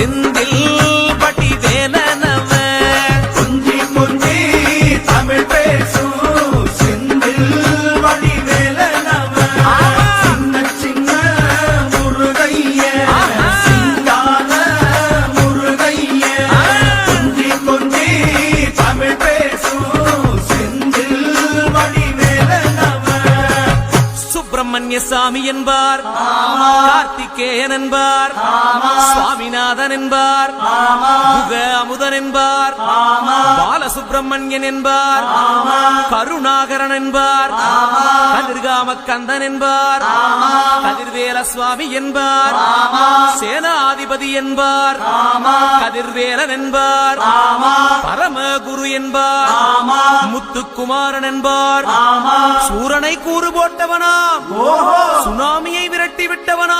sin Subramaniya சாமி என்பார் கார்த்திகேயன் என்பார். சுவாமிநாதன் என்பார். முக அமுதன் என்பார். பாலசுப்பிரமணியன் என்பார். கருணாகரன் என்பார். கதிர்காம கந்தன் என்பார். கதிர்வேல சுவாமி என்பார். சேனாதிபதி என்பார். கதிர்வேலன் என்பார். பரமகுரு என்பார். முத்துக்குமாரன் என்பார். சூரனை கூறு போட்டவனாம். சுனாமியை விரட்டி விட்டவனாம். போகர்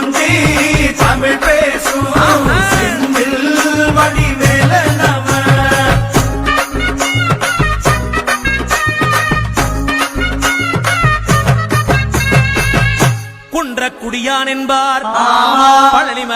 கொஞ்சி தமிழ் பேசும் செந்தில் வடிவேலனவ குன்றக்குடியான் என்பார்.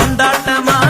கொண்டாட்டமா?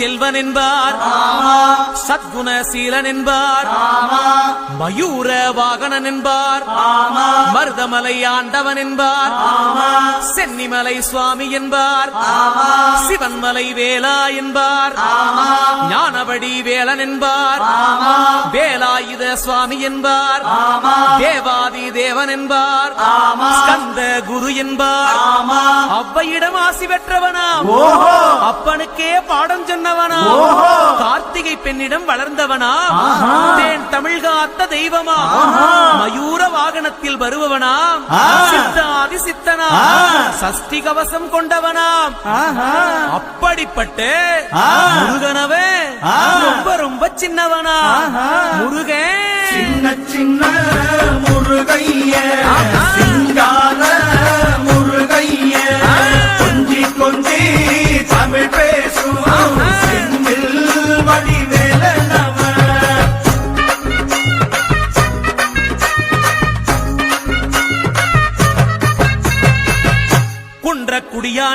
செல்வன் என்பார் சத்குணசீலன் என்பார் மயூர வாகனன் என்பார் மருதமலை ஆண்டவன் என்பார் சென்னிமலை சுவாமி என்பார் சிவன்மலை வேலா என்பார் ஞானபடி வேலன் என்பார் வேலாயுத சுவாமி என்பார் தேவாதி தேவன் என்பார் ஸ்கந்த குரு என்பார் அவ்வையிடம் ஆசி பெற்றவனாம் அப்பனுக்கே பாடம் சொன்னவனா கார்த்திகை பெண்ணிடம் வளர்ந்தவனா? தேன் தமிழ் காத்த தெய்வமா? மயூர வாகனத்தில் வருபவனாம் சித்தாதி சித்தனா? சஷ்டி கவசம் கொண்டவனாம் அப்படிப்பட்ட முருகனவே ரொம்ப ரொம்ப சின்னவனா? முருகன் சின்ன சின்ன முருகைய சிங்கார முருகைய கொஞ்சி கொஞ்சி தமிழ் பேசும்